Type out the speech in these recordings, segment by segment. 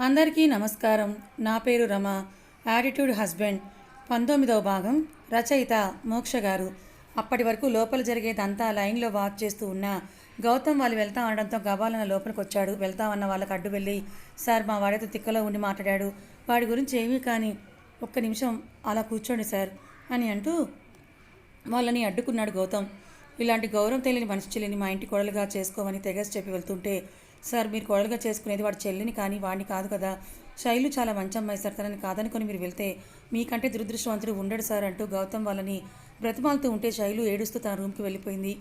అందరికీ నమస్కారం. నా పేరు రమ. యాటిట్యూడ్ హస్బెండ్ పంతొమ్మిదవ భాగం. రచయిత మోక్ష గారు. అప్పటి వరకు లోపల జరిగేదంతా లైన్లో వాచ్ చేస్తూ ఉన్న గౌతమ్ వాళ్ళు వెళ్తా అనడంతో గబాలన లోపలికి వచ్చాడు వెళ్తామన్న వాళ్ళకి అడ్డు వెళ్ళి సార్ మా వాడితో తిక్కలో ఉండి మాట్లాడాడు. వాడి గురించి ఏమీ కానీ ఒక్క నిమిషం అలా కూర్చోండి సార్ అని అంటూ వాళ్ళని అడ్డుకున్నాడు గౌతమ్. ఇలాంటి గౌరవం తెలియని మనిషి చెల్లిని మా ఇంటి కొడలుగా చేసుకోమని తెగసి చెప్పి వెళ్తుంటే సార్ మీరు కోడలుగా చేసుకునేది వాడి చెల్లిని కానీ వాడిని కాదు కదా. శైలు చాలా మంచి అమ్మాయి సార్ తనని కాదనుకొని మీరు వెళ్తే మీకంటే దురదృష్టవంతుడు ఉండడు సార్ అంటూ గౌతమ్ వాళ్ళని బ్రతిమాలుతూ ఉంటే శైలు ఏడుస్తూ తన రూమ్కి వెళ్ళిపోయింది.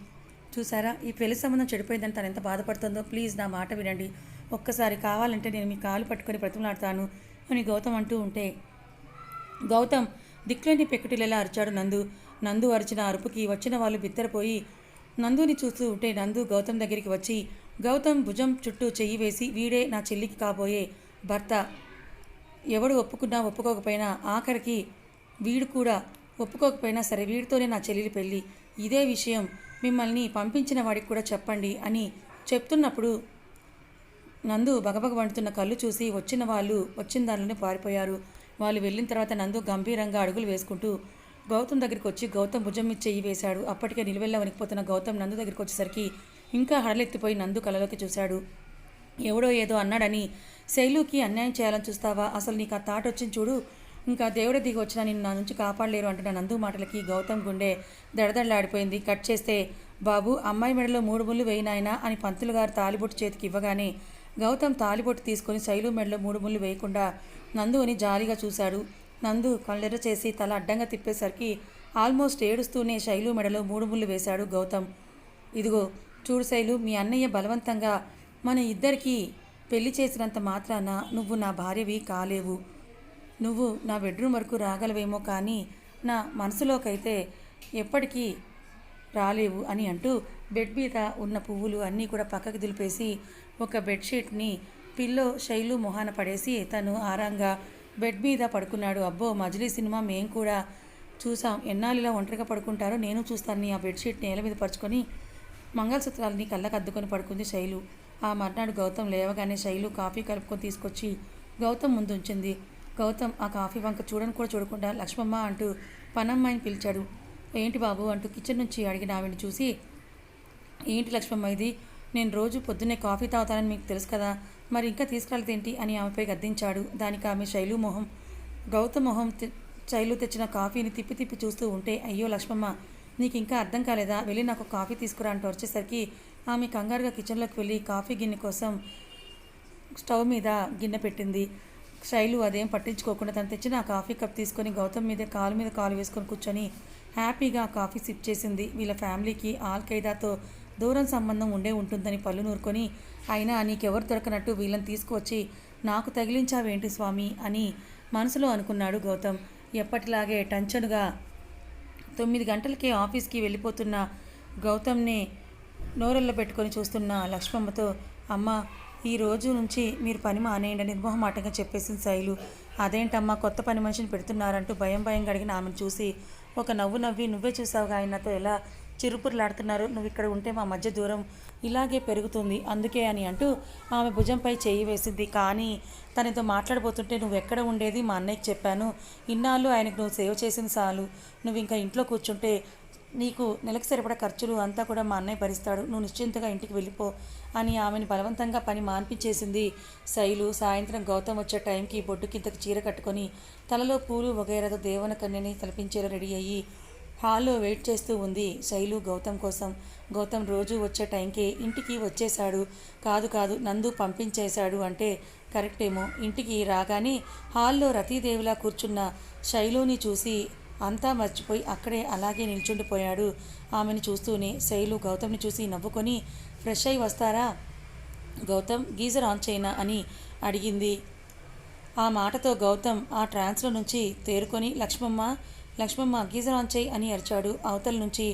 చూసారా ఈ పెళ్ళి సంబంధం చెడిపోయిందని తను ఎంత బాధపడుతుందో? ప్లీజ్ నా మాట వినండి. ఒక్కసారి కావాలంటే నేను మీ కాలు పట్టుకొని బ్రతిమలాడతాను అని గౌతమ్ అంటూ ఉంటే. గౌతమ్ దిక్కులేని పెక్కుటిలేలా అరిచాడు నందు. నందు అరిచిన అరుపుకి వచ్చిన వాళ్ళు బిత్తరపోయి నందుని చూస్తూ ఉంటే నందు గౌతమ్ దగ్గరికి వచ్చి గౌతమ్ భుజం చుట్టూ చెయ్యి వేసి వీడే నా చెల్లికి కాబోయే భర్త. ఎవడు ఒప్పుకున్నా ఒప్పుకోకపోయినా ఆఖరికి వీడు కూడా ఒప్పుకోకపోయినా సరే వీడితోనే నా చెల్లి పెళ్ళి. ఇదే విషయం మిమ్మల్ని పంపించిన వాడికి కూడా చెప్పండి అని చెప్తున్నప్పుడు నందు బగబగ వండుతున్న కళ్ళు చూసి వచ్చిన వాళ్ళు వచ్చిన దానిలోనే పారిపోయారు. వాళ్ళు వెళ్ళిన తర్వాత నందు గంభీరంగా అడుగులు వేసుకుంటూ గౌతమ్ దగ్గరికి వచ్చి గౌతమ్ భుజం మీద చెయ్యి వేశాడు. అప్పటికే నిలువెల్లా వణికిపోతున్న గౌతమ్ నందు దగ్గరికి వచ్చేసరికి ఇంకా హడలెత్తిపోయి నందు కలలోకి చూశాడు. ఎవడో ఏదో అన్నాడని శైలుకి అన్యాయం చేయాలని చూస్తావా? అసలు నీకు ఆ తాట వచ్చింది చూడు. ఇంకా దేవుడే దిగి వచ్చినా నిన్ను నా నుంచి కాపాడలేరు అంటున్న నందు మాటలకి గౌతమ్ గుండె దడదడలాడిపోయింది. కట్ చేస్తే బాబు అమ్మాయి మెడలో మూడు ముళ్ళు వేయినాయనా అని పంతులు గారు తాలిబొట్టు చేతికి ఇవ్వగానే గౌతమ్ తాలిబొట్టు తీసుకొని శైలు మెడలో మూడు ముళ్ళు వేయకుండా నందుని జాలిగా చూశాడు. నందు కళ్ళెర్ర చేసి తల అడ్డంగా తిప్పేసరికి ఆల్మోస్ట్ ఏడుస్తూనే శైలు మెడలో మూడు ముళ్ళు వేశాడు గౌతమ్. ఇదిగో చూడు శైలు మీ అన్నయ్య బలవంతంగా మన ఇద్దరికీ పెళ్ళి చేసినంత మాత్రాన నువ్వు నా భార్యవి కాలేవు. నువ్వు నా బెడ్రూమ్ వరకు రాగలవేమో కానీ నా మనసులోకైతే ఎప్పటికీ రాలేవు అని అంటూ బెడ్ మీద ఉన్న పువ్వులు అన్నీ కూడా పక్కకి దులిపేసి ఒక బెడ్షీట్ని పిల్లో శైలు మొహాన పడేసి తను ఆరాంగా బెడ్ మీద పడుకున్నాడు. అబ్బో మజిలీ సినిమా మేము కూడా చూసాం. ఎన్నాళ్ళిలా ఒంటరిగా పడుకుంటారో నేను చూస్తాను. ఆ బెడ్షీట్ నేల మీద పరుచుకొని మంగళసూత్రాలని కళ్ళకు అద్దుకొని పడుకుంది శైలు. ఆ మర్నాడు గౌతమ్ లేవగానే శైలు కాఫీ కలుపుకొని తీసుకొచ్చి గౌతమ్ ముందు ఉంచింది. గౌతమ్ ఆ కాఫీ వంక చూడని కూడా చూడకుండా లక్ష్మమ్మ అంటూ పనమ్మాయిని పిలిచాడు. ఏంటి బాబు అంటూ కిచెన్ నుంచి అడిగిన ఆవిడని చూసి ఏంటి లక్ష్మమ్మ ఇది? నేను రోజు పొద్దున్నే కాఫీ తాగుతానని మీకు తెలుసు కదా మరి ఇంకా తీసుకెళ్తేంటి అని ఆమెపై గద్దించాడు. దానికి ఆమె శైలు మొహం గౌతమ్ మొహం శైలు తెచ్చిన కాఫీని తిప్పి తిప్పి చూస్తూ ఉంటే అయ్యో లక్ష్మమ్మ నీకు ఇంకా అర్థం కాలేదా? వెళ్ళి నాకు కాఫీ తీసుకురా అంటూ వచ్చేసరికి ఆమె కంగారుగా కిచెన్లోకి వెళ్ళి కాఫీ గిన్నె కోసం స్టవ్ మీద గిన్నె పెట్టింది. శైలు అదేం పట్టించుకోకుండా తను తెచ్చిన ఆ కాఫీ కప్ తీసుకొని గౌతమ్ మీద కాలు మీద కాలు వేసుకొని కూర్చొని హ్యాపీగా కాఫీ సిప్ చేసింది. వీళ్ళ ఫ్యామిలీకి ఆల్ ఖైదాతో దూరం సంబంధం ఉండే ఉంటుందని పళ్ళు నూరుకొని అయినా నీకెవరు దొరకనట్టు వీళ్ళని తీసుకువచ్చి నాకు తగిలించావేంటి స్వామి అని మనసులో అనుకున్నాడు గౌతమ్. ఎప్పటిలాగే టెన్షన్గా తొమ్మిది గంటలకే ఆఫీస్కి వెళ్ళిపోతున్న గౌతమ్ని నోరెళ్ళ పెట్టుకొని చూస్తున్న లక్ష్మమ్మతో అమ్మ ఈ రోజు నుంచి మీరు పని మానేయండి అని నిర్మోహమాటంగా చెప్పేసింది శైలు. అదేంటమ్మా కొత్త పని మనిషిని పెడుతున్నారంటూ భయం భయంగా అడిగిన ఆమెను చూసి ఒక నవ్వు నవ్వి నువ్వే చూసావుగా ఆయనతో ఎలా చిరుపురులాడుతున్నారు? నువ్వు ఇక్కడ ఉంటే మా మధ్య దూరం ఇలాగే పెరుగుతుంది. అందుకే అని అంటూ ఆమె భుజంపై చేయి వేసింది. కానీ తనతో మాట్లాడబోతుంటే నువ్వు ఎక్కడ ఉండేది? మా అన్నయ్యకి చెప్పాను. ఇన్నాళ్ళు ఆయనకు నువ్వు సేవ చేసింది చాలు. నువ్వు ఇంకా ఇంట్లో కూర్చుంటే నీకు నెలకు సరిపడా ఖర్చులు అంతా కూడా మా అన్నయ్య భరిస్తాడు. నువ్వు నిశ్చింతగా ఇంటికి వెళ్ళిపో అని ఆమెని బలవంతంగా పని మాన్పించేసింది. శైలు సాయంత్రం గౌతమ్ వచ్చే టైంకి బొడ్డు కిందకి చీర కట్టుకొని తలలో పూలు వగైరాతో దేవన కన్యని తలపించేలా రెడీ అయ్యి హాల్లో వెయిట్ చేస్తూ ఉంది శైలు గౌతమ్ కోసం. గౌతమ్ రోజు వచ్చే టైంకి ఇంటికి వచ్చేశాడు. కాదు కాదు నందు పంపించేశాడు అంటే కరెక్టేమో ఇంటికి రాగానే హాల్లో రతీదేవిలా కూర్చున్న శైలుని చూసి అంతా మర్చిపోయి అక్కడే అలాగే నిల్చుండిపోయాడు. ఆమెను చూస్తూనే శైలు గౌతమ్ని చూసి నవ్వుకొని ఫ్రెష్ అయి వస్తారా? గౌతమ్ గీజర్ ఆన్ చేయనా? అని అడిగింది. ఆ మాటతో గౌతమ్ ఆ ట్రాన్స్లో నుంచి తేరుకొని లక్ష్మమ్మ లక్ష్మమ్మ గీజర్ ఆన్ చేయి అని అరిచాడు. అవతల నుంచి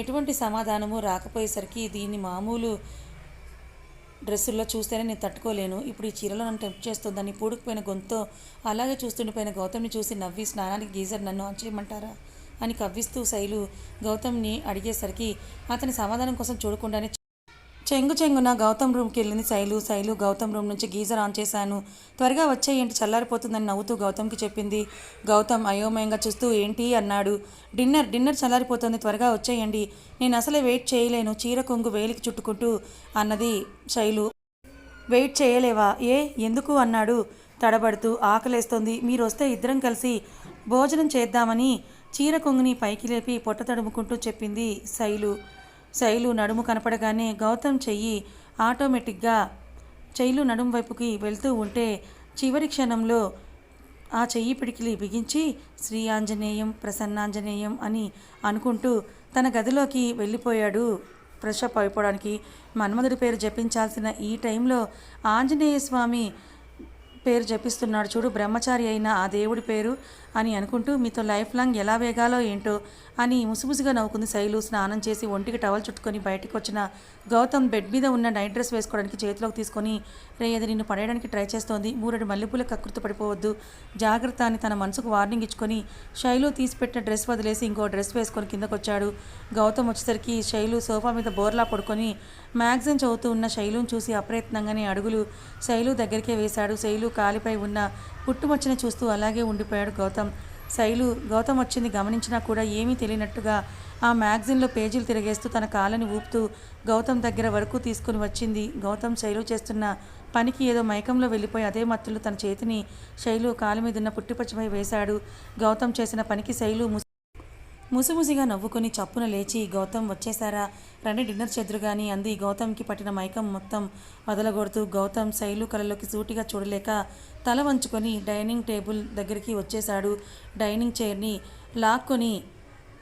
ఎటువంటి సమాధానము రాకపోయేసరికి దీన్ని మామూలు డ్రెస్సుల్లో చూస్తేనే నేను తట్టుకోలేను. ఇప్పుడు ఈ చీరలో నన్ను టెంప్ట్ చేస్తుందని పూడుకుపోయిన గొంతుతో అలాగే చూస్తుండిపోయిన గౌతమ్ని చూసి నవ్వి స్నానానికి గీజర్ నన్ను ఆన్ చేయమంటారా అని కవ్విస్తూ శైలు గౌతమ్ని అడిగేసరికి అతని సమాధానం కోసం చూడకుండానే చెంగు చెంగున గౌతమ్ రూమ్కి వెళ్ళింది శైలు. శైలు గౌతమ్ రూమ్ నుంచి గీజర్ ఆన్ చేశాను. త్వరగా వచ్చేయంటి చల్లారిపోతుందని నవ్వుతూ గౌతమ్కి చెప్పింది. గౌతమ్ అయోమయంగా చూస్తూ ఏంటి? అన్నాడు. డిన్నర్ డిన్నర్ చల్లారిపోతుంది. త్వరగా వచ్చేయండి. నేను అసలే వెయిట్ చేయలేను. చీర కొంగు వేలికి చుట్టుకుంటూ అన్నది శైలు. వెయిట్ చేయలేవా? ఏ? ఎందుకు? అన్నాడు తడబడుతూ. ఆకలేస్తుంది. మీరు వస్తే ఇద్దరం కలిసి భోజనం చేద్దామని చీర కొంగుని పైకి లేపి పొట్ట తడుముకుంటూ చెప్పింది శైలు. శైలు నడుము కనపడగానే గౌతమ్ చెయ్యి ఆటోమేటిక్గా శైలు నడుము వైపుకి వెళ్తూ ఉంటే చివరి క్షణంలో ఆ చెయ్యి పిడికిలి బిగించి శ్రీ ఆంజనేయం ప్రసన్నాంజనేయం అని అనుకుంటూ తన గదిలోకి వెళ్ళిపోయాడు ఫ్రెష్ అప్ అయిపోవడానికి. మన్మధుడి పేరు జపించాల్సిన ఈ టైంలో ఆంజనేయ స్వామి పేరు జపిస్తున్నాడు చూడు బ్రహ్మచారి అయిన ఆ దేవుడి పేరు. అని అనుకుంటూ మీతో లైఫ్ లాంగ్ ఎలా వేగాలో ఏంటో అని ముసుముసుగా నవ్వుకుంది శైలు. స్నానం చేసి ఒంటికి టవల్ చుట్టుకొని బయటికి వచ్చిన గౌతమ్ బెడ్ మీద ఉన్న నైట్ డ్రెస్ వేసుకోవడానికి చేతిలోకి తీసుకొని రే అది నిన్ను పడేయడానికి ట్రై చేస్తోంది. మూరెడు మల్లెపూల కకృతి పడిపోవద్దు. జాగ్రత్త అని తన మనసుకు వార్నింగ్ ఇచ్చుకొని శైలు తీసిపెట్టిన డ్రెస్ వదిలేసి ఇంకో డ్రెస్ వేసుకొని కిందకొచ్చాడు. గౌతమ్ వచ్చేసరికి శైలు సోఫా మీద బోర్లా పడుకొని మ్యాగజైన్ చదువుతూ ఉన్న శైలుని చూసి అప్రయత్నంగానే అడుగులు శైలు దగ్గరికే వేశాడు. శైలు కాలిపై ఉన్న పుట్టుమచ్చని చూస్తూ అలాగే ఉండిపోయాడు గౌతమ్. శైలు గౌతమ్ వచ్చింది గమనించినా కూడా ఏమీ తెలియనట్టుగా ఆ మ్యాగజిన్లో పేజీలు తిరిగేస్తూ తన కాలని ఊపుతూ గౌతమ్ దగ్గర వరకు తీసుకుని వచ్చింది. గౌతమ్ శైలు చేస్తున్న పనికి ఏదో మైకంలో వెళ్ళిపోయి అదే మత్తులు తన చేతిని శైలు కాలు మీదున్న పుట్టిపచ్చిపై వేశాడు. గౌతమ్ చేసిన పనికి శైలు ముసిముసిగా నవ్వుకొని చప్పున లేచి గౌతమ్ వచ్చేసారా రండి డిన్నర్ చెదురుగాని అంది. గౌతమ్కి పట్టిన మైకం మొత్తం వదలగొడుతూ గౌతమ్ శైలు కలలోకి సూటిగా చూడలేక తల వంచుకొని డైనింగ్ టేబుల్ దగ్గరికి వచ్చేశాడు. డైనింగ్ చైర్ని లాక్కొని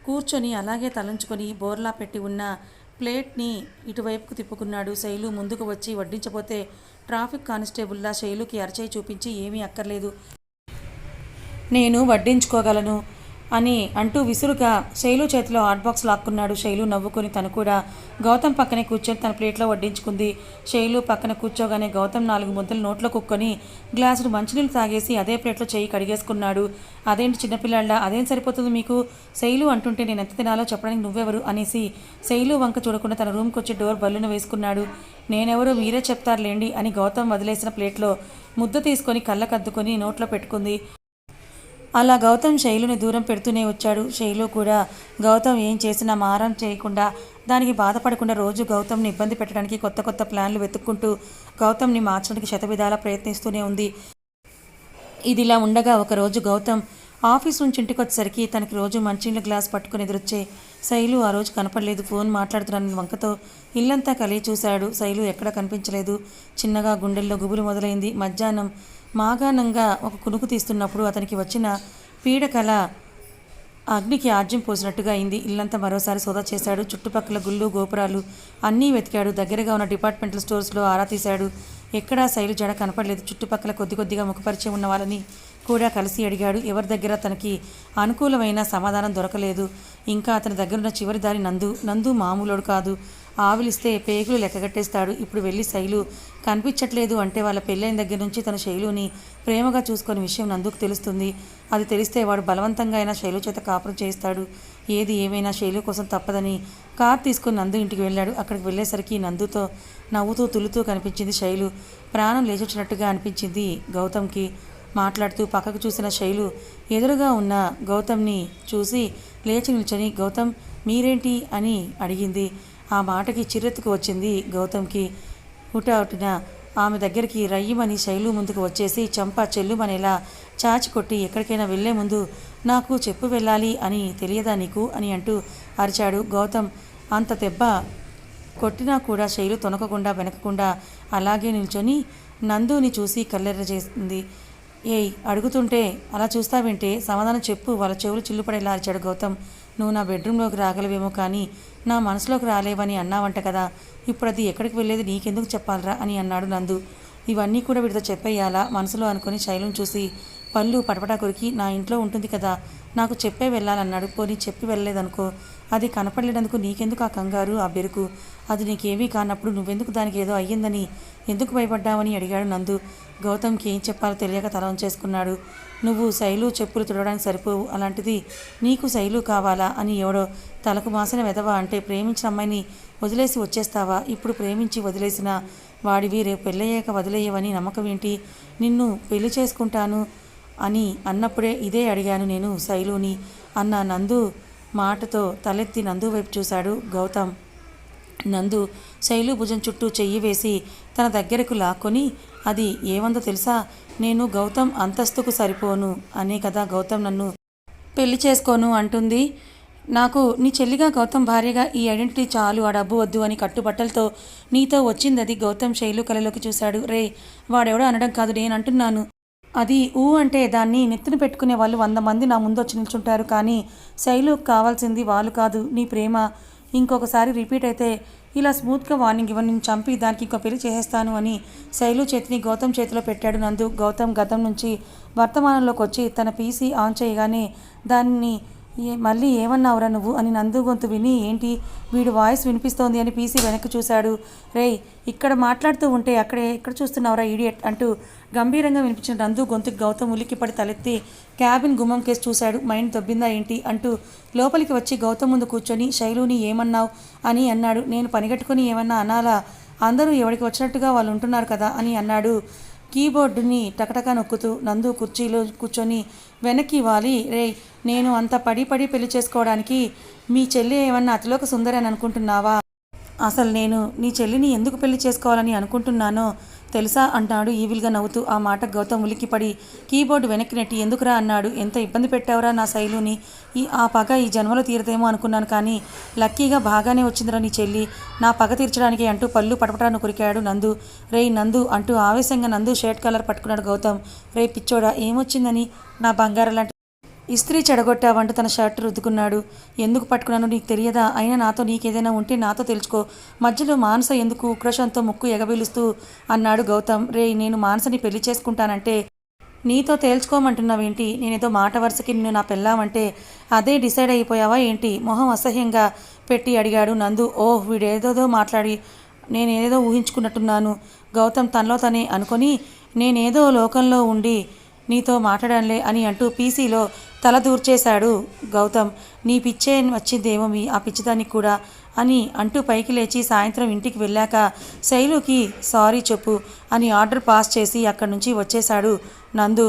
కూర్చొని అలాగే తలంచుకొని బోర్లా పెట్టి ఉన్న ప్లేట్ని ఇటువైపుకు తిప్పుకున్నాడు శైలు. ముందుకు వచ్చి వడ్డించబోతే ట్రాఫిక్ కానిస్టేబుల్లా శైలుకి అరచేయి చూపించి ఏమీ అక్కర్లేదు. నేను వడ్డించుకోగలను. అని అంటూ విసురుగా శైలు చేతిలో హాట్ బాక్స్ లాక్కున్నాడు. శైలు నవ్వుకుని తను కూడా గౌతమ్ పక్కనే కూర్చొని తన ప్లేట్లో వడ్డించుకుంది. శైలు పక్కన కూర్చోగానే గౌతమ్ నాలుగు ముద్దలు నోట్లో కుక్కొని గ్లాసుడు మంచినీళ్ళు తాగేసి అదే ప్లేట్లో చేయి కడిగేసుకున్నాడు. అదేంటి చిన్నపిల్లాళ్ళ? అదేం సరిపోతుంది మీకు? శైలు అంటుంటే నేను ఎంత తినాలో చెప్పడానికి నువ్వెవరు? అనేసి శైలు వంక చూడకుండా తన రూమ్కి వచ్చి డోర్ బల్లున వేసుకున్నాడు. నేనెవరో మీరే చెప్తారులేండి అని గౌతమ్ వదిలేసిన ప్లేట్లో ముద్ద తీసుకొని కళ్ళకద్దుకొని నోట్లో పెట్టుకుంది. అలా గౌతమ్ శైలుని దూరం పెడుతూనే వచ్చాడు. శైలు కూడా గౌతమ్ ఏం చేసినా మారం చేయకుండా దానికి బాధపడకుండా రోజు గౌతమ్ని ఇబ్బంది పెట్టడానికి కొత్త కొత్త ప్లాన్లు వెతుక్కుంటూ గౌతమ్ని మార్చడానికి శతవిధాలా ప్రయత్నిస్తూనే ఉంది. ఇదిలా ఉండగా ఒకరోజు గౌతమ్ ఆఫీస్ నుంచి ఇంటికి వచ్చేసరికి తనకి రోజు మంచినీళ్ళ గ్లాస్ పట్టుకుని ఎదురొచ్చే శైలు ఆ రోజు కనపడలేదు ఫోన్ మాట్లాడుతున్నాను వంకతో ఇల్లంతా కలిగి చూశాడు. శైలు ఎక్కడ కనిపించలేదు. చిన్నగా గుండెల్లో గుబులు మొదలైంది. మధ్యాహ్నం మాగాణంగా ఒక కునుకు తీస్తున్నప్పుడు అతనికి వచ్చిన పీడకల అగ్నికి ఆజ్యం పోసినట్టుగా అయింది. ఇల్లంతా మరోసారి సోదా చేశాడు. చుట్టుపక్కల గుళ్ళు గోపురాలు అన్నీ వెతికాడు. దగ్గరగా ఉన్న డిపార్ట్మెంటల్ స్టోర్స్లో ఆరా తీశాడు. ఎక్కడా శైలు జడ కనపడలేదు. చుట్టుపక్కల కొద్ది కొద్దిగా ముఖపరిచయం ఉన్న వాళ్ళని కూడా కలిసి అడిగాడు. ఎవరి దగ్గర తనకి అనుకూలమైన సమాధానం దొరకలేదు. ఇంకా అతని దగ్గరున్న చివరి దారి నందు. నందు మామూలోడు కాదు. ఆవిలిస్తే పేగులు లెక్కగట్టేస్తాడు ఇప్పుడు వెళ్ళి శైలు కనిపించట్లేదు అంటే వాళ్ళ పెళ్ళైన దగ్గర నుంచి తన శైలుని ప్రేమగా చూసుకుని విషయం నందుకు తెలుస్తుంది. అది తెలిస్తే వాడు బలవంతంగా అయినా శైలు చేత కాపురం చేస్తాడు ఏది ఏమైనా శైలు కోసం తప్పదని కార్ తీసుకుని నందు ఇంటికి వెళ్ళాడు. అక్కడికి వెళ్ళేసరికి నందుతో నవ్వుతూ తులుతూ కనిపించింది శైలు. ప్రాణం లేచొచ్చినట్టుగా అనిపించింది గౌతమ్కి. మాట్లాడుతూ పక్కకు చూసిన శైలు ఎదురుగా ఉన్న గౌతమ్ని చూసి లేచి నిల్చొని గౌతమ్ మీరేంటి? అని అడిగింది. ఆ మాటకి చిరెత్తుకు వచ్చింది గౌతమ్కి. హుటాహుటిన ఆమె దగ్గరికి రయ్యమని శైలు ముందుకు వచ్చేసి చంప చెల్లుమనేలా చాచి కొట్టి ఎక్కడికైనా వెళ్ళే ముందు నాకు చెప్పు వెళ్ళాలి అని తెలియదా నీకు? అని అంటూ అరిచాడు గౌతమ్. అంత దెబ్బ కొట్టినా కూడా శైలు తొనకకుండా వెనకకుండా అలాగే నిల్చొని నందుని చూసి కల్లెర్ర చేసింది ఏయ్ అడుగుతుంటే అలా చూస్తావేంటే? సమాధానం చెప్పు వాళ్ళ చెవులు చిల్లుపడేలా అరిచాడు గౌతమ్. నువ్వు నా బెడ్రూమ్లోకి రాగలవేమో కానీ నా మనసులోకి రాలేవని అన్నావంట కదా. ఇప్పుడు అది ఎక్కడికి వెళ్ళేది నీకెందుకు చెప్పాలరా అని అన్నాడు నందు. ఇవన్నీ కూడా వీడితో చెప్పేయాలా? మనసులో అనుకుని శైలం చూసి పళ్ళు పడపడా కొరికి నా ఇంట్లో ఉంటుంది కదా నాకు చెప్పే వెళ్ళాలన్నాడు. పోనీ చెప్పి వెళ్ళలేదనుకో. అది కనపడలేనందుకు నీకెందుకు ఆ కంగారు ఆ బెరుకు? అది నీకేమీ కానప్పుడు నువ్వెందుకు దానికి ఏదో అయ్యిందని ఎందుకు భయపడ్డావని అడిగాడు నందు. గౌతమ్కి ఏం చెప్పాలో తెలియక తల చేసుకున్నాడు నువ్వు శైలు చెప్పులు తుడవడానికి సరిపోవు. అలాంటిది నీకు శైలు కావాలా అని ఎవడో తలకు మాసిన వెదవా అంటే ప్రేమించిన అమ్మాయిని వదిలేసి వచ్చేస్తావా? ఇప్పుడు ప్రేమించి వదిలేసిన వాడివి రేపు పెళ్ళయ్యాక వదిలేయవని నమ్మకం ఏంటి నిన్ను పెళ్ళి చేసుకుంటాను. అని అన్నప్పుడే ఇదే అడిగాను నేను శైలుని. అన్న నందు మాటతో తలెత్తి నందు వైపు చూశాడు గౌతమ్. నందు శైలు భుజం చుట్టూ చెయ్యి వేసి తన దగ్గరకు లాక్కొని అది ఏమందో తెలుసా? నేను గౌతమ్ అంతస్తుకు సరిపోను అనే కదా గౌతమ్ నన్ను. పెళ్ళి చేసుకోను అంటుంది. నాకు నీ చెల్లిగా గౌతమ్ భార్యగా ఈ ఐడెంటిటీ చాలు ఆ డబ్బు వద్దు అని కట్టుబట్టలతో నీతో వచ్చింది అది గౌతమ్ శైలు కలలోకి చూశాడు. రే వాడెవడో అనడం కాదు నేను అంటున్నాను. అది ఊ అంటే దాన్ని నెత్తిన పెట్టుకునే వాళ్ళు వంద మంది నా ముందు వచ్చి నిల్చుంటారు. కానీ శైలుకు కావాల్సింది వాళ్ళు కాదు నీ ప్రేమ. ఇంకొకసారి రిపీట్ అయితే ఇలా స్మూత్గా వార్నింగ్ ఇవ్వని నేను చంపి దానికి ఇంకో పెళ్ళి చేసేస్తాను అని శైలు చేతిని గౌతమ్ చేతిలో పెట్టాడు నందు. గౌతమ్ గతం నుంచి వర్తమానంలోకి వచ్చి తన పీసీ ఆన్ చేయగానే దాన్ని మళ్ళీ ఏమన్నావురా నువ్వు? అని నందు గొంతు విని ఏంటి? వీడు వాయిస్ వినిపిస్తోంది అని పీసీ వెనక్కి చూశాడు. రేయ్ ఇక్కడ మాట్లాడుతూ ఉంటే అక్కడే ఎక్కడ చూస్తున్నావురా ఈడియట్ అంటూ గంభీరంగా వినిపించిన నందు గొంతుకు గౌతమ్ ఉలిక్కిపడి తలెత్తి క్యాబిన్ గుమ్మం కేసు చూశాడు. మైండ్ దొబ్బిందా ఏంటి? అంటూ లోపలికి వచ్చి గౌతమ్ ముందు కూర్చొని శైలుని ఏమన్నావు? అని అన్నాడు. నేను పనిగట్టుకుని ఏమన్నా అనాలా? అందరూ ఎవరికి వచ్చినట్టుగా వాళ్ళు ఉంటున్నారు కదా? అని అన్నాడు. కీబోర్డుని టకటక నొక్కుతూ నందు కుర్చీలో కూర్చొని వెనక్కి ఇవ్వాలి రే నేను అంత పడి పడి పెళ్ళి చేసుకోవడానికి మీ చెల్లి ఏమన్నా అతిలోక సుందరి అని అనుకుంటున్నావా? అసలు నేను నీ చెల్లిని ఎందుకు పెళ్ళి చేసుకోవాలని అనుకుంటున్నానో తెలుసా అంటాడు ఈవిల్గా నవ్వుతూ. ఆ మాట గౌతమ్ ఉలిక్కిపడి కీబోర్డు వెనక్కి నెట్టి ఎందుకురా అన్నాడు ఎంత ఇబ్బంది పెట్టావురా నా శైలుని. ఈ ఆ పగ ఈ జన్మలో తీరదేమో అనుకున్నాను కానీ లక్కీగా బాగానే వచ్చిందిరా నీ చెల్లి. నా పగ తీర్చడానికి అంటూ పళ్ళు పటపటాను కురికాడు నందు. రేయ్ నందు అంటూ ఆవేశంగా నందు షర్ట్ కలర్ పట్టుకున్నాడు గౌతమ్. రే పిచ్చోడా ఏమొచ్చిందని? నా బంగారం లాంటి ఇస్త్రీ చెడగొట్టావంటూ తన షర్ట్ రుద్దుకున్నాడు. ఎందుకు పట్టుకున్నాను నీకు తెలియదా? అయినా నాతో నీకేదైనా ఉంటే నాతో తెలుసుకో. మధ్యలో మానస ఎందుకు ఉక్రోషంతో ముక్కు ఎగబీలుస్తూ అన్నాడు గౌతమ్. రే నేను మానసని పెళ్ళి చేసుకుంటానంటే నీతో తేల్చుకోమంటున్నావేంటి? నేనేదో మాట వరుసకి నిన్ను నా పెళ్ళామంటే అదే డిసైడ్ అయిపోయావా ఏంటి? మొహం అసహ్యంగా పెట్టి అడిగాడు నందు. ఓహ్ వీడేదోదో మాట్లాడి నేనేదో ఊహించుకున్నట్టున్నాను. గౌతమ్ తనలో తనే అనుకొని నేనేదో లోకంలో ఉండి నీతో మాట్లాడానులే అని అంటూ పీసీలో తల దూర్చేశాడు గౌతమ్. నీ పిచ్చే వచ్చిందేమో మీ ఆ పిచ్చిదానికి కూడా అని అంటూ పైకి లేచి సాయంత్రం ఇంటికి వెళ్ళాక శైలుకి సారీ చెప్పు అని ఆర్డర్ పాస్ చేసి అక్కడి నుంచి వచ్చేశాడు నందు.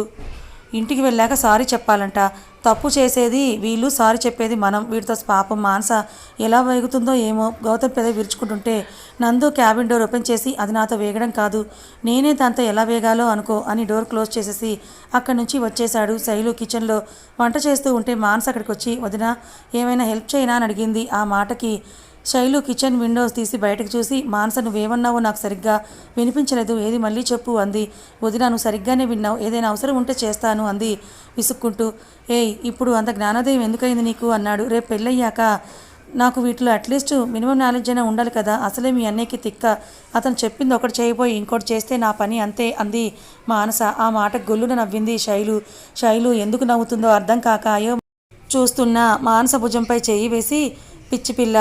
ఇంటికి వెళ్ళాక సారీ చెప్పాలంట. తప్పు చేసేది వీళ్ళు సారీ చెప్పేది మనం. వీటితో పాపం మానస ఎలా వేగుతుందో ఏమో గౌతమ్ పెద విరుచుకుంటుంటే నందు క్యాబిన్ డోర్ ఓపెన్ చేసి అది నాతో వేగడం కాదు. నేనే దాంతో ఎలా వేగాలో అనుకో అని డోర్ క్లోజ్ చేసేసి అక్కడి నుంచి వచ్చేశాడు శైలు కిచెన్లో. వంట చేస్తూ ఉంటే మానస అక్కడికి వచ్చి వదిన ఏమైనా హెల్ప్ చేయనా అని అడిగింది. ఆ మాటకి శైలు కిచెన్ విండోస్ తీసి బయటకు చూసి మానస నువ్వేమన్నావో నాకు సరిగ్గా వినిపించలేదు. ఏది మళ్ళీ చెప్పు అంది. వదిన నువ్వు సరిగ్గానే విన్నావు. ఏదైనా అవసరం ఉంటే చేస్తాను అంది. విసుక్కుంటూ ఏయ్ ఇప్పుడు అంత జ్ఞానోదయం ఎందుకైంది నీకు? అన్నాడు. రేపు పెళ్ళయ్యాక నాకు వీటిలో అట్లీస్ట్ మినిమం నాలెడ్జ్ అయినా ఉండాలి కదా. అసలే మీ అన్నయ్యకి తిక్క. అతను చెప్పింది ఒకటి చేయబోయి ఇంకోటి చేస్తే నా పని అంతే అంది మానస. ఆ మాట గొల్లున నవ్వింది శైలు. శైలు ఎందుకు నవ్వుతుందో అర్థం కాక అయ్యో చూస్తున్న. మానస భుజంపై చేయి వేసి పిచ్చి పిల్ల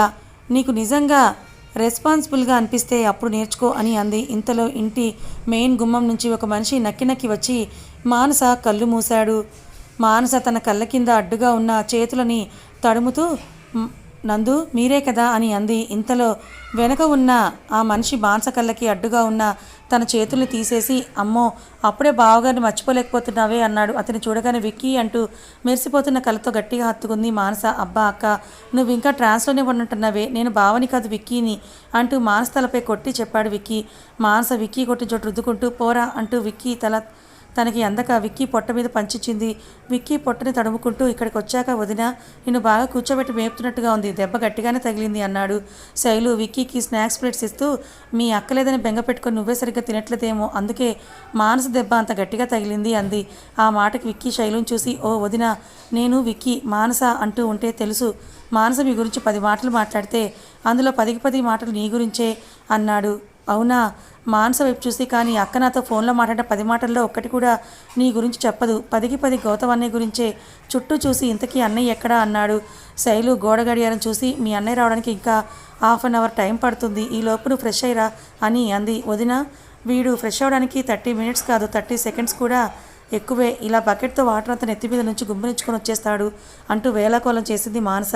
నీకు నిజంగా రెస్పాన్సిబుల్గా అనిపిస్తే అప్పుడు నేర్చుకో అని అంది. ఇంతలో ఇంటి మెయిన్ గుమ్మం నుంచి ఒక మనిషి నక్కి నక్కి వచ్చి మానస కళ్ళు మూశాడు. మానస తన కళ్ళ కింద అడ్డుగా ఉన్న చేతులని తడుముతూ నందు మీరే కదా అని అంది. ఇంతలో వెనక ఉన్న ఆ మనిషి బాన్సకళ్ళకి అడ్డుగా ఉన్న తన చేతుల్ని తీసేసి అమ్మో అప్పుడే బావగారిని మర్చిపోలేకపోతున్నావే అన్నాడు. అతని చూడగానే విక్కీ అంటూ మెరిసిపోతున్న కళ్ళతో గట్టిగా హత్తుకుంది మానస. అబ్బా అక్క నువ్వు ఇంకా ట్రాన్స్లోనే ఉన్నట్టున్నావే. నేను బావని కాదు విక్కీని అంటూ మానస తలపై కొట్టి చెప్పాడు విక్కీ. మానస విక్కీ కొట్టి చోటు రుద్దుకుంటూ పోరా అంటూ విక్కీ తల తనకి అందక విక్కీ పొట్ట మీద పంచిచ్చింది. విక్కీ పొట్టని తడుముకుంటూ ఇక్కడికి వచ్చాక వదిన నిన్ను బాగా కూర్చోబెట్టి మేపుతున్నట్టుగా ఉంది. దెబ్బ గట్టిగానే తగిలింది అన్నాడు. శైలు విక్కీకి స్నాక్స్ ప్లేట్స్ ఇస్తూ మీ అక్కలేదని బెంగ పెట్టుకొని నువ్వే సరిగ్గా తినట్లేదేమో. అందుకే మానస దెబ్బ అంత గట్టిగా తగిలింది అంది. ఆ మాటకి విక్కీ శైలుని చూసి ఓ వదిన నేను విక్కీ మానస అంటూ ఉంటే తెలుసు. మానస మీ గురించి పది మాటలు మాట్లాడితే అందులో పదికి పది మాటలు నీ గురించే అన్నాడు. అవునా? మానస వైపు చూసి కానీ అక్క నాతో ఫోన్లో మాట్లాడిన పది మాటల్లో ఒక్కటి కూడా నీ గురించి చెప్పదు. పదికి పది గౌతమ్ అన్నయ్య గురించే. చుట్టూ చూసి ఇంతకీ అన్నయ్య ఎక్కడా అన్నాడు. శైలు గోడ గడియారం చూసి మీ అన్నయ్య రావడానికి ఇంకా హాఫ్ అన్ అవర్ టైం పడుతుంది. ఈ లోపు నువ్వు ఫ్రెష్ అయ్యిరా అని అంది. వదిన వీడు ఫ్రెష్ అవ్వడానికి థర్టీ మినిట్స్ కాదు థర్టీ సెకండ్స్ కూడా ఎక్కువే ఇలా బకెట్తో వాటర్ అంతా నెత్తి మీద నుంచి గుమ్మరించుకొని వచ్చేస్తాడు అంటూ వేలాకోలం చేసింది మానస.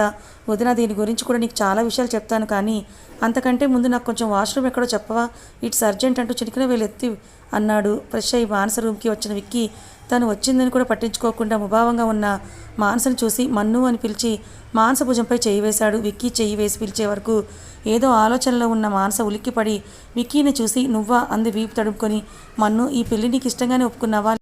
వదిన దీని గురించి కూడా నీకు చాలా విషయాలు చెప్తాను కానీ అంతకంటే ముందు నాకు కొంచెం వాష్రూమ్ ఎక్కడో చెప్పవా? ఇట్స్ అర్జెంట్ అంటూ చిటికిన వేలు ఎత్తి అన్నాడు. ఫ్రెష్ అయ్యి మానస రూమ్కి వచ్చిన విక్కి తను వచ్చిందని కూడా పట్టించుకోకుండా ముభావంగా ఉన్న మానసను చూసి మన్ను అని పిలిచి మానస భుజంపై చేయి వేశాడు. విక్కీ చేయి వేసి పిలిచే వరకు ఏదో ఆలోచనలో ఉన్న మానస ఉలిక్కిపడి విక్కీని చూసి నువ్వా? అంది వీపు తడుపుకొని మన్ను ఈ పెళ్ళి నీకు ఇష్టంగానే ఒప్పుకున్నావా?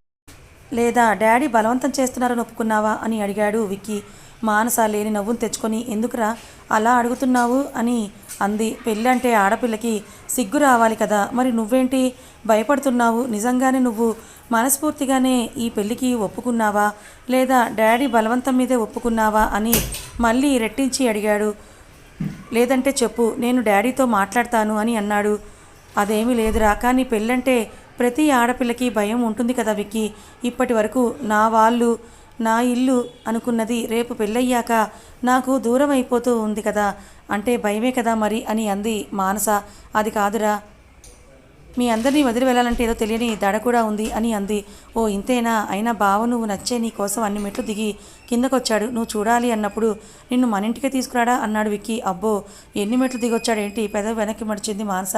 లేదా డాడీ బలవంతం చేస్తున్నారని ఒప్పుకున్నావా అని అడిగాడు విక్కీ. మానస లేని నవ్వును తెచ్చుకొని ఎందుకురా అలా అడుగుతున్నావు? అని అంది. పెళ్ళంటే ఆడపిల్లకి సిగ్గు రావాలి కదా మరి నువ్వేంటి? భయపడుతున్నావు? నిజంగానే నువ్వు మనస్ఫూర్తిగానే ఈ పెళ్ళికి ఒప్పుకున్నావా? లేదా డాడీ బలవంతం మీదే ఒప్పుకున్నావా? అని మళ్ళీ రెట్టించి అడిగాడు. లేదంటే చెప్పు నేను డాడీతో మాట్లాడతాను అని అన్నాడు. అదేమీ లేదురా కానీ పెళ్ళంటే ప్రతి ఆడపిల్లకి భయం ఉంటుంది కదా విక్కీ. ఇప్పటి వరకు నా వాళ్ళు నా ఇల్లు అనుకున్నది రేపు పెళ్ళయ్యాక నాకు దూరం అయిపోతూ ఉంది కదా. అంటే భయమే కదా మరి అని అంది మానస. అది కాదురా. మీ అందరినీ వదిలి వెళ్ళాలంటే ఏదో తెలియని దడ కూడా ఉంది అని అంది. ఓ ఇంతేనా? అయినా బావ నువ్వు నచ్చే నీ కోసం అన్ని మెట్లు దిగి కిందకొచ్చాడు. నువ్వు చూడాలి అన్నప్పుడు నిన్ను మన ఇంటికే తీసుకురాడా? అన్నాడు విక్కీ. అబ్బో ఎన్ని మెట్లు దిగొచ్చాడేంటి? పెదవి వెనక్కి మడిచింది మానస.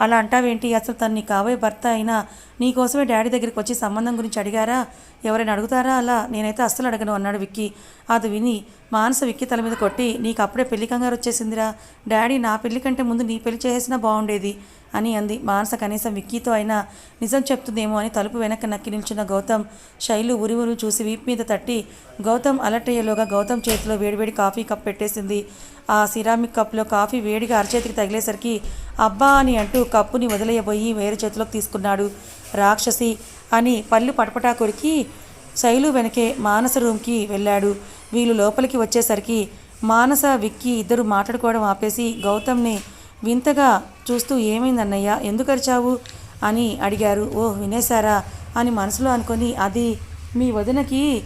అలా అంటావేంటి? అసలు తను నీ కాబోయే భర్త అయినా నీకోసమే డాడీ దగ్గరికి వచ్చి సంబంధం గురించి అడిగారా? ఎవరైనా అడుగుతారా అలా? నేనైతే అస్సలు అడగను అన్నాడు విక్కీ. అది విని మానస విక్కీ తల మీద కొట్టి నీకు అప్పుడే పెళ్ళి కంగారు వచ్చేసిందిరా. డాడీ నా పెళ్ళి కంటే ముందు నీ పెళ్ళి చేసినా బాగుండేది. అని అంది. మానస కనీసం విక్కీతో అయినా నిజం చెప్తుందేమో అని తలుపు వెనక్కి నక్కి నిల్చున్న గౌతమ్ శైలు ఉరి ఉరి చూసి వీపు మీద తట్టి గౌతమ్ అలర్ట్ అయ్యేలోగా గౌతమ్ చేతిలో వేడివేడి కాఫీ కప్ పెట్టేసింది. ఆ సిరామిక్ కప్లో కాఫీ వేడిగా అరచేతికి తగిలేసరికి అబ్బా అని అంటూ కప్పుని వదిలేయబోయి వేరే చేతిలోకి తీసుకున్నాడు. రాక్షసి అని పళ్ళు పటపటా కొరికి శైలు వెనకే మానస రూమ్కి వెళ్ళాడు. వీళ్ళు లోపలికి వచ్చేసరికి మానస విక్కి ఇద్దరు మాట్లాడుకోవడం ఆపేసి గౌతమ్ని వింతగా చూస్తూ ఏమైందన్నయ్యా ఎందుకు అరిచావు? అని అడిగారు. ఓ వినేశారా? అని మనసులో అనుకొని అది మీ వదినకి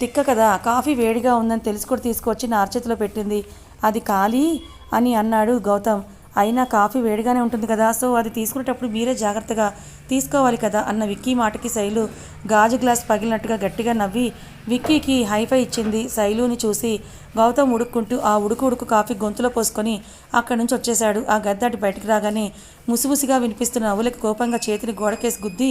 తిక్క కదా కాఫీ వేడిగా ఉందని తెలిసి కూడా తీసుకొచ్చి నా అరచేతిలో పెట్టింది. అది ఖాళీ అని అన్నాడు గౌతమ్. అయినా కాఫీ వేడిగానే ఉంటుంది కదా సో అది తీసుకునేటప్పుడు మీరే జాగ్రత్తగా తీసుకోవాలి కదా అన్న విక్కీ మాటకి శైలు గాజు గ్లాస్ పగిలినట్టుగా గట్టిగా నవ్వి విక్కీకి హైఫై ఇచ్చింది శైలుని చూసి గౌతమ్ ఉడుక్కుంటూ ఆ ఉడుకు ఉడుకు కాఫీ గొంతులో పోసుకొని అక్కడి నుంచి వచ్చేశాడు. ఆ గద్దాటి బయటికి రాగానే ముసిముసిగా వినిపిస్తున్న నవ్వులకి కోపంగా చేతిని గోడకేసి గుద్ది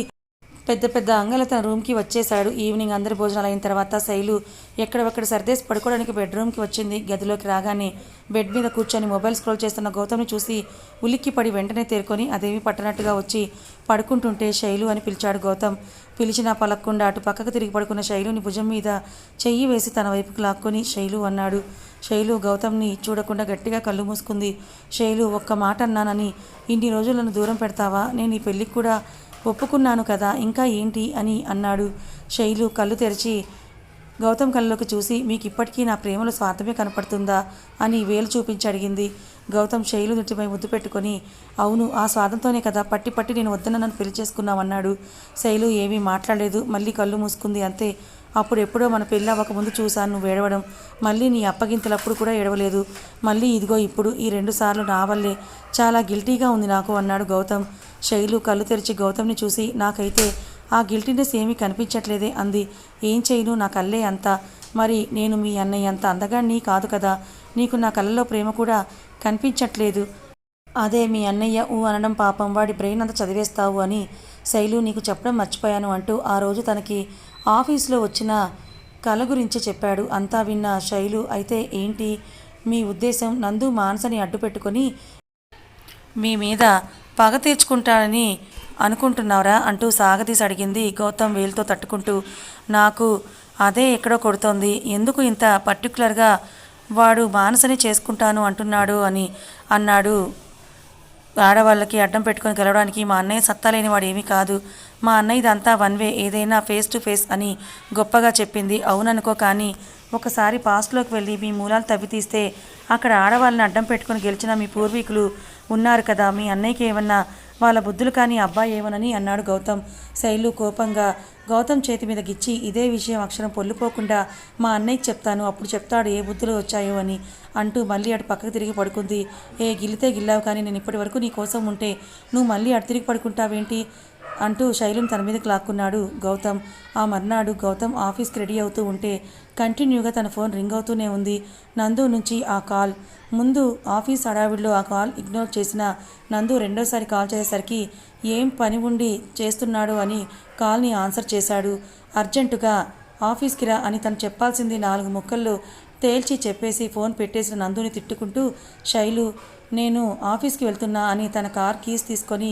పెద్ద పెద్ద అంగల తన రూమ్కి వచ్చేశాడు. ఈవినింగ్ అందరి భోజనాలు అయిన తర్వాత శైలు ఎక్కడెక్కడ సర్దేసి పడుకోవడానికి బెడ్రూమ్కి వచ్చింది. గదిలోకి రాగానే బెడ్ మీద కూర్చొని మొబైల్ స్క్రోల్ చేస్తున్న గౌతమ్ని చూసి ఉలిక్కి పడి వెంటనే తేరుకొని అదేమీ పట్టనట్టుగా వచ్చి పడుకుంటుంటే శైలు అని పిలిచాడు గౌతమ్. పిలిచినా పలక్కుండా అటు పక్కకు తిరిగి పడుకున్న శైలుని భుజం మీద చెయ్యి వేసి తన వైపుకు లాక్కొని శైలు అన్నాడు. శైలు గౌతమ్ని చూడకుండా గట్టిగా కళ్ళు మూసుకుంది. శైలు ఒక్క మాట అన్నానని ఇన్ని రోజులను దూరం పెడతావా? నేను ఈ పెళ్ళికి కూడా ఒప్పుకున్నాను కదా ఇంకా ఏంటి అని అన్నాడు. శైలు కళ్ళు తెరిచి గౌతమ్ కళ్ళలోకి చూసి మీకు ఇప్పటికీ నా ప్రేమలో స్వార్థమే కనపడుతుందా? అని వేలు చూపించి అడిగింది. గౌతమ్ శైలు నుటిపై ముద్దు పెట్టుకొని అవును ఆ స్వాదంతోనే కదా పట్టి పట్టి నేను వద్దన నన్ను పెళ్ళి చేసుకున్నామన్నాడు శైలు ఏమీ మాట్లాడలేదు మళ్ళీ కళ్ళు మూసుకుంది అంతే. అప్పుడు ఎప్పుడో మన పెళ్ళి అవ్వకముందు చూశాను నువ్వు ఏడవడం. మళ్ళీ నీ అప్పగింతలప్పుడు కూడా ఏడవలేదు. మళ్ళీ ఇదిగో ఇప్పుడు ఈ రెండు సార్లు నా వల్లే. చాలా గిల్టీగా ఉంది నాకు అన్నాడు గౌతమ్. శైలు కళ్ళు తెరిచి గౌతమ్ని చూసి నాకైతే ఆ గిల్టీనెస్ ఏమీ కనిపించట్లేదే అంది. ఏం చేయను నా కళ్ళే అంత. మరి నేను మీ అన్నయ్య అంత అందగాన్ని కాదు కదా. నీకు నా కళ్ళలో ప్రేమ కూడా కనిపించట్లేదు. అదే మీ అన్నయ్య ఊ అనడం పాపం వాడి బ్రెయిన్ అంత చదివేస్తావు అని శైలు నీకు చెప్పడం మర్చిపోయాను అంటూ ఆ రోజు తనకి ఆఫీస్లో వచ్చిన కళ గురించి చెప్పాడు. అంతా విన్న శైలు అయితే ఏంటి? మీ ఉద్దేశం నందు మానసని అడ్డు పెట్టుకొని మీ మీద పగ తీర్చుకుంటానని అనుకుంటున్నావురా అంటూ సాగతీసి అడిగింది గౌతమ్ వేలుతో తట్టుకుంటూ. నాకు అదే ఎక్కడో కొడుతోంది. ఎందుకు ఇంత పర్టికులర్గా వాడు మానసని చేసుకుంటాను అంటున్నాడు అని అన్నాడు. ఆడవాళ్ళకి అడ్డం పెట్టుకొని గెలవడానికి మా అన్నయ్య సత్తా లేనివాడు ఏమీ కాదు. మా అన్నయ్య ఇదంతా వన్ వే ఏదైనా ఫేస్ టు ఫేస్ అని గొప్పగా చెప్పింది. అవుననుకో కానీ ఒకసారి పాస్ట్లోకి వెళ్ళి మీ మూలాలు తవ్వి తీస్తే అక్కడ ఆడవాళ్ళని అడ్డం పెట్టుకొని గెలిచిన మీ పూర్వీకులు ఉన్నారు కదా మీ అన్నయ్యకి ఏమన్నా వాళ్ళ బుద్ధులు కానీ అబ్బాయి ఏమనని అన్నాడు గౌతమ్. శైలు కోపంగా గౌతమ్ చేతి మీద గిచ్చి ఇదే విషయం అక్షరం పొల్లుపోకుండా మా అన్నయ్యకి చెప్తాను అప్పుడు చెప్తాడు ఏ బుద్ధులు వచ్చాయో అని అంటూ మళ్ళీ అటు పక్కకు తిరిగి పడుకుంది. ఏ గిల్లితే గిల్లావు కానీ నేను ఇప్పటి వరకు నీ కోసం ఉంటే నువ్వు మళ్ళీ అటు తిరిగి పడుకుంటావేంటి? అంటూ శైలం తన మీదకి లాక్కున్నాడు గౌతమ్ ఆ మర్నాడు గౌతమ్ ఆఫీస్కి రెడీ అవుతూ ఉంటే కంటిన్యూగా తన ఫోన్ రింగ్ అవుతూనే ఉంది. నందు నుంచి ఆ కాల్. ముందు ఆఫీస్ హడావిడిలో ఆ కాల్ ఇగ్నోర్ చేసిన నందు రెండోసారి కాల్ చేసేసరికి ఏం పని ఉండి చేస్తున్నాడు అని కాల్ని ఆన్సర్ చేశాడు. అర్జెంటుగా ఆఫీస్కి రా అని తను చెప్పాల్సింది నాలుగు ముక్కల్లో తేల్చి చెప్పేసి ఫోన్ పెట్టేసిన నందుని తిట్టుకుంటూ శైలు నేను ఆఫీస్కి వెళ్తున్నా అని తన కార్ కీస్ తీసుకొని